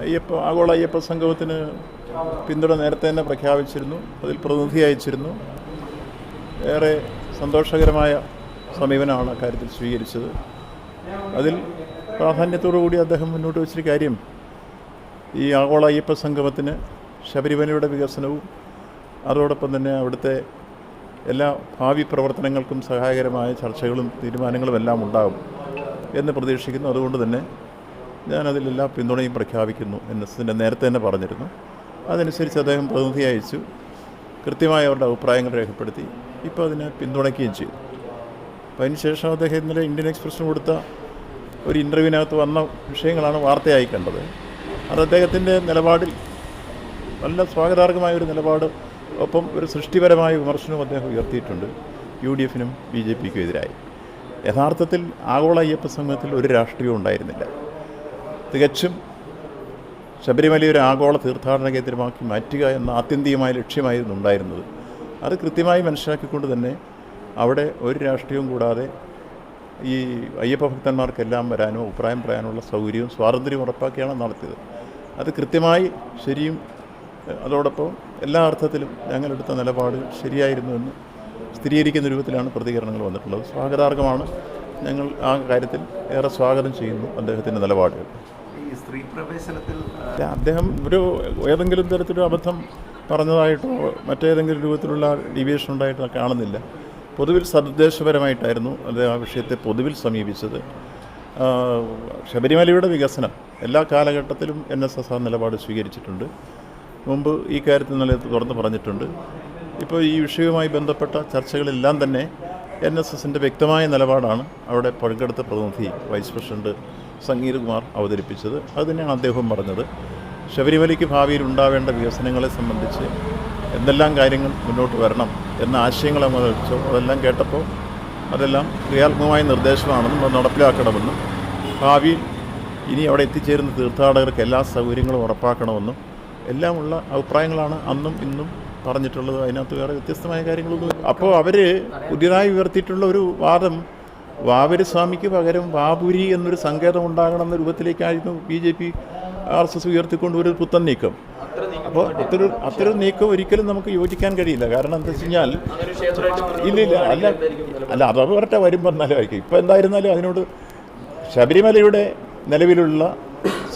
അയ്യപ്പ ആഗോള അയ്യപ്പ സംഗമത്തിന് പിന്തുണ നേരത്തെ തന്നെ പ്രഖ്യാപിച്ചിരുന്നു. അതിൽ പ്രതിനിധി അയച്ചിരുന്നു. ഏറെ സന്തോഷകരമായ സമീപനമാണ് അക്കാര്യത്തിൽ സ്വീകരിച്ചത്. അതിൽ പ്രാധാന്യത്തോടു കൂടി അദ്ദേഹം മുന്നോട്ട് വെച്ചൊരു കാര്യം. ഈ ആഗോള അയ്യപ്പ സംഗമത്തിന് ശബരിമലയുടെ വികസനവും അതോടൊപ്പം തന്നെ അവിടുത്തെ എല്ലാ ഭാവി പ്രവർത്തനങ്ങൾക്കും സഹായകരമായ ചർച്ചകളും തീരുമാനങ്ങളും എല്ലാം ഉണ്ടാകും എന്ന് പ്രതീക്ഷിക്കുന്നു. അതുകൊണ്ട് തന്നെ ഞാനതിലെല്ലാ പിന്തുണയും പ്രഖ്യാപിക്കുന്നു എന്ന് എസിന്റെ നേരത്തെ തന്നെ പറഞ്ഞിരുന്നു. അതനുസരിച്ച് അദ്ദേഹം പ്രതിനിധി അയച്ചു. കൃത്യമായ അവരുടെ അഭിപ്രായങ്ങൾ രേഖപ്പെടുത്തി. ഇപ്പോൾ അതിനെ പിന്തുണയ്ക്കുകയും ചെയ്തു. അപ്പോൾ അതിനുശേഷം അദ്ദേഹം ഇന്നലെ ഇന്ത്യൻ എക്സ്പ്രസിന് കൊടുത്ത ഒരു ഇന്റർവ്യൂവിനകത്ത് വന്ന വിഷയങ്ങളാണ് വാർത്തയായി കണ്ടത്. അത് അദ്ദേഹത്തിന്റെ നിലപാടിൽ നല്ല സ്വാഗതാർഹമായ ഒരു നിലപാട് ഒപ്പം ഒരു സൃഷ്ടിപരമായ വിമർശനവും അദ്ദേഹം ഉയർത്തിയിട്ടുണ്ട്. യു ഡി എഫിനും ബി ജെ പിക്കും എതിരായി. യഥാർത്ഥത്തിൽ ആഗോള അയ്യപ്പ സംഘത്തിൽ ഒരു രാഷ്ട്രീയവും ഉണ്ടായിരുന്നില്ല. തികച്ചും ശബരിമല ഒരു ആഗോള തീർത്ഥാടന കേന്ദ്രമാക്കി മാറ്റുക എന്ന ആത്യന്തികമായ ലക്ഷ്യമായിരുന്നു ഉണ്ടായിരുന്നത്. അത് കൃത്യമായി മനസ്സിലാക്കിക്കൊണ്ട് തന്നെ അവിടെ ഒരു രാഷ്ട്രീയവും കൂടാതെ ഈ അയ്യപ്പ ഭക്തന്മാർക്കെല്ലാം വരാനോ അഭിപ്രായം പറയാനുള്ള സൗകര്യവും സ്വാതന്ത്ര്യവും ഉറപ്പാക്കിയാണ് നടത്തിയത്. അത് കൃത്യമായി ശരിയും അതോടൊപ്പം എല്ലാ അർത്ഥത്തിലും ഞങ്ങളെടുത്ത നിലപാട് ശരിയായിരുന്നു എന്ന് സ്ഥിരീകരിക്കുന്ന രൂപത്തിലാണ് പ്രതികരണങ്ങൾ വന്നിട്ടുള്ളത്. സ്വാഗതാർഹമാണ്. ഞങ്ങൾ ആ കാര്യത്തിൽ ഏറെ സ്വാഗതം ചെയ്യുന്നു അദ്ദേഹത്തിന്റെ നിലപാടുകൾ. ഈ സ്ത്രീ പ്രവേശനത്തിൽ അദ്ദേഹം ഒരു ഏതെങ്കിലും തരത്തിലൊരു അബദ്ധം പറഞ്ഞതായിട്ടോ മറ്റേതെങ്കിലും രൂപത്തിലുള്ള ഡീവിയേഷൻ ഉണ്ടായിട്ടോ കാണുന്നില്ല. പൊതുവിൽ സദുദ്ദേശപരമായിട്ടായിരുന്നു അദ്ദേഹം ആ വിഷയത്തെ പൊതുവിൽ സമീപിച്ചത്. ശബരിമലയുടെ വികസനം എല്ലാ കാലഘട്ടത്തിലും എൻ എസ് എസ് ആ നിലപാട് സ്വീകരിച്ചിട്ടുണ്ട്. മുമ്പ് ഈ കാര്യത്തിൽ നല്ല തുറന്ന് പറഞ്ഞിട്ടുണ്ട്. ഇപ്പോൾ ഈ വിഷയവുമായി ബന്ധപ്പെട്ട ചർച്ചകളെല്ലാം തന്നെ എൻ എസ് എസിന്റെ വ്യക്തമായ നിലപാടാണ് അവിടെ പങ്കെടുത്ത പ്രതിനിധി വൈസ് പ്രസിഡന്റ് സംഗീത് കുമാർ അവതരിപ്പിച്ചത്. അത് അദ്ദേഹം പറഞ്ഞത്. ശബരിമലയ്ക്ക് ഭാവിയിൽ ഉണ്ടാവേണ്ട വികസനങ്ങളെ സംബന്ധിച്ച് എന്തെല്ലാം കാര്യങ്ങൾ മുന്നോട്ട് വരണം എന്ന ആശയങ്ങൾ നമ്മൾ വെച്ചോ അതെല്ലാം കേട്ടപ്പോൾ അതെല്ലാം ക്രിയാത്മകമായ നിർദ്ദേശമാണെന്നും അത് നടപ്പിലാക്കണമെന്നും ഭാവിയിൽ ഇനി അവിടെ എത്തിച്ചേരുന്ന തീർത്ഥാടകർക്ക് എല്ലാ സൗകര്യങ്ങളും ഉറപ്പാക്കണമെന്നും എല്ലാമുള്ള അഭിപ്രായങ്ങളാണ് അന്നും ഇന്നും പറഞ്ഞിട്ടുള്ളത്. അതിനകത്ത് വേറെ വ്യത്യസ്തമായ കാര്യങ്ങളൊന്നും അപ്പോൾ അവർ പുതിയതായി ഉയർത്തിയിട്ടുള്ള ഒരു വാദം വാവര് സ്വാമിക്ക് പകരം വാപുരി എന്നൊരു സങ്കേതം ഉണ്ടാകണമെന്ന രൂപത്തിലേക്കായിരുന്നു B J P R S S ഉയർത്തിക്കൊണ്ട് ഒരു പുത്തൻ നീക്കം. അപ്പോൾ അത്തരം അത്തരം നീക്കം ഒരിക്കലും നമുക്ക് യോജിക്കാൻ കഴിയില്ല. കാരണം എന്താ വെച്ച് കഴിഞ്ഞാൽ ഇല്ല അല്ല അല്ല അത് വരട്ടെ വരുമ്പോൾ എന്നാലും ആയിരിക്കും. ഇപ്പോൾ എന്തായിരുന്നാലും അതിനോട് ശബരിമലയുടെ നിലവിലുള്ള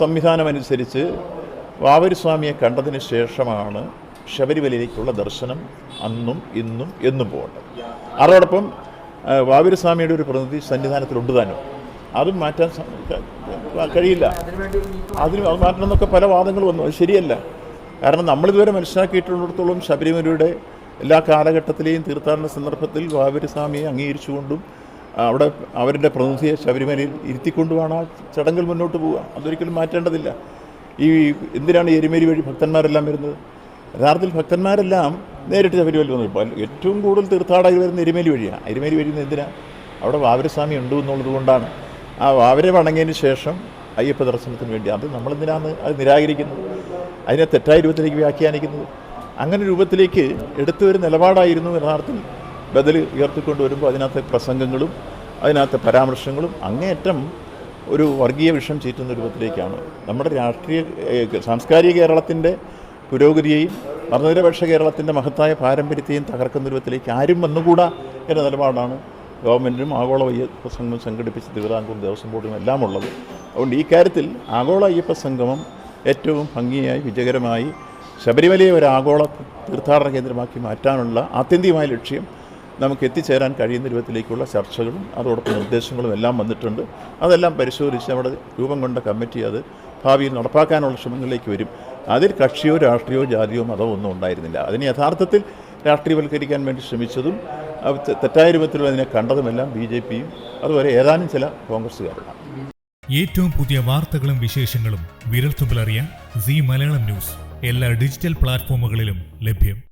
സംവിധാനമനുസരിച്ച് അനുസരിച്ച് വാവര് സ്വാമിയെ കണ്ടതിന് ശേഷമാണ് ശബരിമലയിലേക്കുള്ള ദർശനം അന്നും ഇന്നും എന്നും പോകേണ്ടത്. അതോടൊപ്പം ആ, വാവര് സ്വാമിയുടെ ഒരു പ്രതിനിധി സന്നിധാനത്തിലുണ്ട് താനും അതും മാറ്റാൻ കഴിയില്ല. അതിന് അത് മാറ്റണം എന്നൊക്കെ പല വാദങ്ങൾ വന്നു. അത് ശരിയല്ല. കാരണം നമ്മളിതുവരെ മനസ്സിലാക്കിയിട്ടുള്ളിടത്തോളം ശബരിമലയുടെ എല്ലാ കാലഘട്ടത്തിലെയും തീർത്ഥാടന സന്ദർഭത്തിൽ വാവിരസ്വാമിയെ അംഗീകരിച്ചുകൊണ്ടും അവിടെ അവരുടെ പ്രതിനിധിയെ ശബരിമലയിൽ ഇരുത്തിക്കൊണ്ടുമാണ് ആ ചടങ്ങുകൾ മുന്നോട്ട് പോവുക. അതൊരിക്കലും മാറ്റേണ്ടതില്ല. ഈ എന്തിനാണ് എരുമേരി വഴി ഭക്തന്മാരെല്ലാം വരുന്നത്? യഥാർത്ഥത്തിൽ ഭക്തന്മാരെല്ലാം നേരിട്ട് ശബരിമല വന്നു. ഇപ്പോൾ ഏറ്റവും കൂടുതൽ തീർത്ഥാടകർ വരുന്ന എരുമേലി വഴിയാണ് എരുമേലി വഴി എന്തിനാണ് അവിടെ വാവരസ്വാമി ഉണ്ട് എന്നുള്ളത് കൊണ്ടാണ്. ആ വാവരെ വണങ്ങിയതിന് ശേഷം അയ്യപ്പ ദർശനത്തിന് വേണ്ടി. അത് നമ്മളെന്തിനാണ് അത് നിരാകരിക്കുന്നത്? അതിനെ തെറ്റായ രൂപത്തിലേക്ക് വ്യാഖ്യാനിക്കുന്നത്? അങ്ങനെ രൂപത്തിലേക്ക് എടുത്തു ഒരു നിലപാടായിരുന്നു യഥാർത്ഥത്തിൽ ബദൽ ഉയർത്തിക്കൊണ്ട് വരുമ്പോൾ അതിനകത്തെ പ്രസംഗങ്ങളും അതിനകത്തെ പരാമർശങ്ങളും അങ്ങേയറ്റം ഒരു വർഗീയ വിഷം ചീറ്റുന്ന രൂപത്തിലേക്കാണ്. നമ്മുടെ രാഷ്ട്രീയ സാംസ്കാരിക കേരളത്തിന്റെ പുരോഗതിയെയും മതനിരപേക്ഷ കേരളത്തിന്റെ മഹത്തായ പാരമ്പര്യത്തെയും തകർക്കുന്ന രൂപത്തിലേക്ക് ആരും വന്നുകൂടാ എന്ന നിലപാടാണ് ഗവൺമെന്റിനും ആഗോള അയ്യപ്പ സംഘം സംഘടിപ്പിച്ച തിരുവിതാംകൂർ ദേവസ്വം ബോർഡിനും എല്ലാം ഉള്ളത് അതുകൊണ്ട് ഈ കാര്യത്തിൽ ആഗോള അയ്യപ്പ സംഗമം ഏറ്റവും ഭംഗിയായി വിജയകരമായി ശബരിമലയെ ഒരു ആഗോള തീർത്ഥാടന കേന്ദ്രമാക്കി മാറ്റാനുള്ള ആത്യന്തികമായ ലക്ഷ്യം നമുക്ക് എത്തിച്ചേരാൻ കഴിയുന്ന രൂപത്തിലേക്കുള്ള ചർച്ചകളും അതോടൊപ്പം നിർദ്ദേശങ്ങളും എല്ലാം വന്നിട്ടുണ്ട്. അതെല്ലാം പരിശോധിച്ച് നമ്മുടെ രൂപം കൊണ്ട കമ്മിറ്റി അത് ഭാവിയിൽ നടപ്പാക്കാനുള്ള ശ്രമങ്ങളിലേക്ക് വരും. അതിൽ കക്ഷിയോ രാഷ്ട്രീയോ ജാതിയോ മതമോ ഒന്നും ഉണ്ടായിരുന്നില്ല. അതിന് യഥാർത്ഥത്തിൽ രാഷ്ട്രീയവൽക്കരിക്കാൻ വേണ്ടി ശ്രമിച്ചതും തെറ്റായ രൂപത്തിൽ അതിനെ കണ്ടതുമെല്ലാം ബി ജെ പിയും അതുപോലെ ഏതാനും ചില കോൺഗ്രസ്സുകാരാണ് ഏറ്റവും പുതിയ വാർത്തകളും വിശേഷങ്ങളും വിരൽത്തുമ്പിലറിയാൻ സി മലയാളം ന്യൂസ്. എല്ലാ ഡിജിറ്റൽ പ്ലാറ്റ്ഫോമുകളിലും ലഭ്യം.